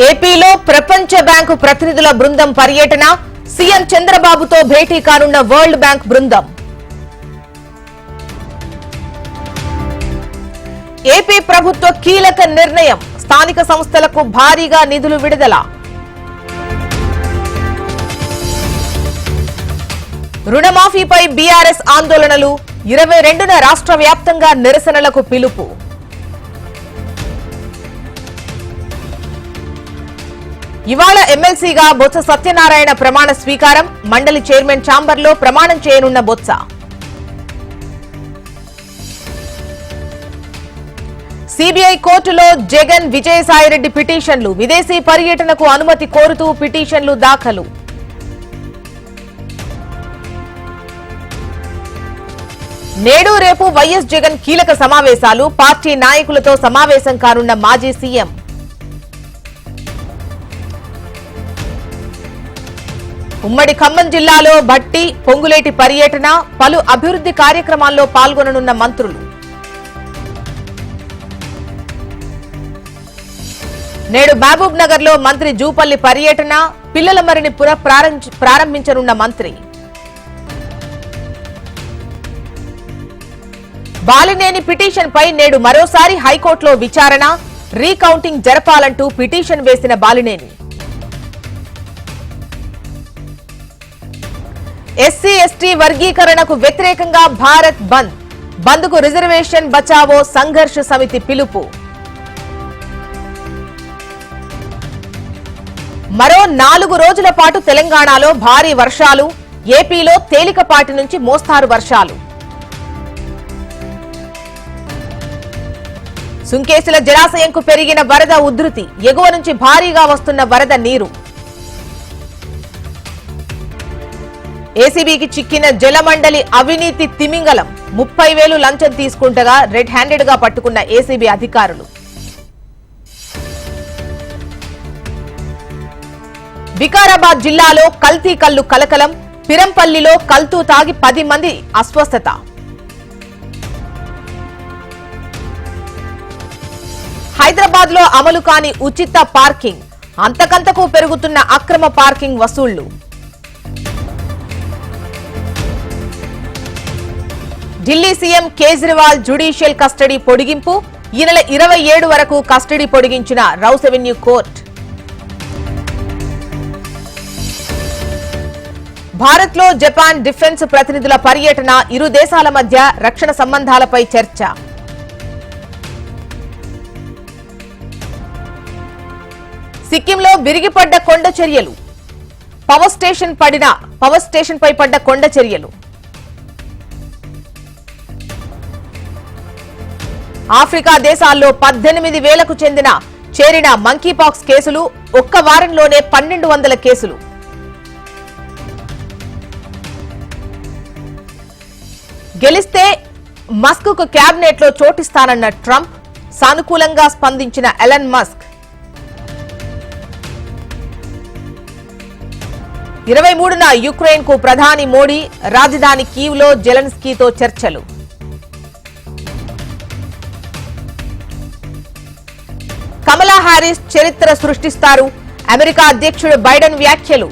ఏపీలో ప్రపంచ బ్యాంకు ప్రతినిధుల బృందం పర్యటన. సీఎం చంద్రబాబుతో భేటీ కానున్న వరల్డ్ బ్యాంక్ బృందం. ఏపీ ప్రభుత్వ కీలక నిర్ణయం. స్థానిక సంస్థలకు భారీగా నిధులు విడుదల. రుణమాఫీపై బీఆర్ఎస్ ఆందోళనలు. ఇరవై రెండున రాష్ట్ర వ్యాప్తంగా నిరసనలకు పిలుపు. ఇవాళ ఎమ్మెల్సీగా బొత్స సత్యనారాయణ ప్రమాణ స్వీకారం. మండలి చైర్మన్ ఛాంబర్లో ప్రమాణం చేయనున్న బొత్స. సిబిఐ కోర్టులో జగన్ విజయసాయిరెడ్డి పిటిషన్లు. విదేశీ పర్యటనకు అనుమతి కోరుతూ పిటిషన్లు దాఖలు. నేడు రేపు వైఎస్ జగన్ కీలక సమావేశాలు. పార్టీ నాయకులతో సమావేశం కానున్న మాజీ సీఎం. ఉమ్మడి ఖమ్మం జిల్లాలో భట్టి పొంగులేటి పర్యటన పలు అభివృద్ధి కార్యక్రమాల్లో పాల్గొననున్న మంత్రులు. నేడు మహబూబ్ నగర్లో మంత్రి జూపల్లి పర్యటన పిల్లల మరిని పుర ప్రారంభించనున్న మంత్రి. బాలినేని పిటిషన్ పై నేడు మరోసారి హైకోర్టులో విచారణ రీకౌంటింగ్ జరపాలంటూ పిటిషన్ వేసిన బాలినేని. ఎస్సీ ఎస్టీ వర్గీకరణకు వ్యతిరేకంగా భారత్ బంద్. బంద్కు రిజర్వేషన్ బచావో సంఘర్ష సమితి పిలుపు. మరో నాలుగు రోజుల పాటు తెలంగాణలో భారీ వర్షాలు ఏపీలో తేలికపాటి నుంచి మోస్తారు వర్షాలు. సుంకేసుల జలాశయంకు పెరిగిన వరద ఉధృతి ఎగువ నుంచి భారీగా వస్తున్న వరద నీరు. ఏసీబీకి చిక్కిన జలమండలి అవినీతి తిమింగలం. ముప్పై వేలు లంచం తీసుకుంటగా రెడ్ హ్యాండెడ్గా పట్టుకున్న ఏసీబీ అధికారులు. వికారాబాద్ జిల్లాలో కల్తీ కల్లు కలకలం పిరంపల్లిలో కల్తూ తాగి పది మంది అస్వస్థత. హైదరాబాద్లో అమలు కాని ఉచిత పార్కింగ్. అంతకంతకు పెరుగుతున్న అక్రమ parking వసూళ్ళు. Delhi CM Kejriwal judicial custody పొడిగింపు ఈ నెల ఇరవై ఏడు వరకు కస్టడీ పొడిగించిన రౌస్ ఎవెన్యూ కోర్టు. భారత్లో జపాన్ డిఫెన్స్ ప్రతినిధుల పర్యటన ఇరు దేశాల మధ్య రక్షణ సంబంధాలపై చర్చ. సిక్కింలో విరిగిపడ్డ కొండ చర్యలు. పవర్ స్టేషన్ పడిన పవర్ స్టేషన్ పై పడ్డ కొండ చర్యలు. ఆఫ్రికా దేశాల్లో పద్దెనిమిది వేలకు చెందిన చేరిన మంకీపాక్స్ కేసులు ఒక్క వారంలోనే పన్నెండు వందల కేసులు. గెలిస్తే మస్క్కు క్యాబినెట్లో చోటిస్తానన్న ట్రంప్ సానుకూలంగా స్పందించిన ఎలన్ మస్క్. ఇరవై మూడున యుక్రెయిన్కు ప్రధాని మోడీ రాజధాని కీవ్లో జెలెన్స్కీతో చర్చలు. కమలా హారిస్ చరిత్ర సృష్టిస్తారు. అమెరికా అధ్యక్షుడు బైడెన్ వ్యాఖ్యలు.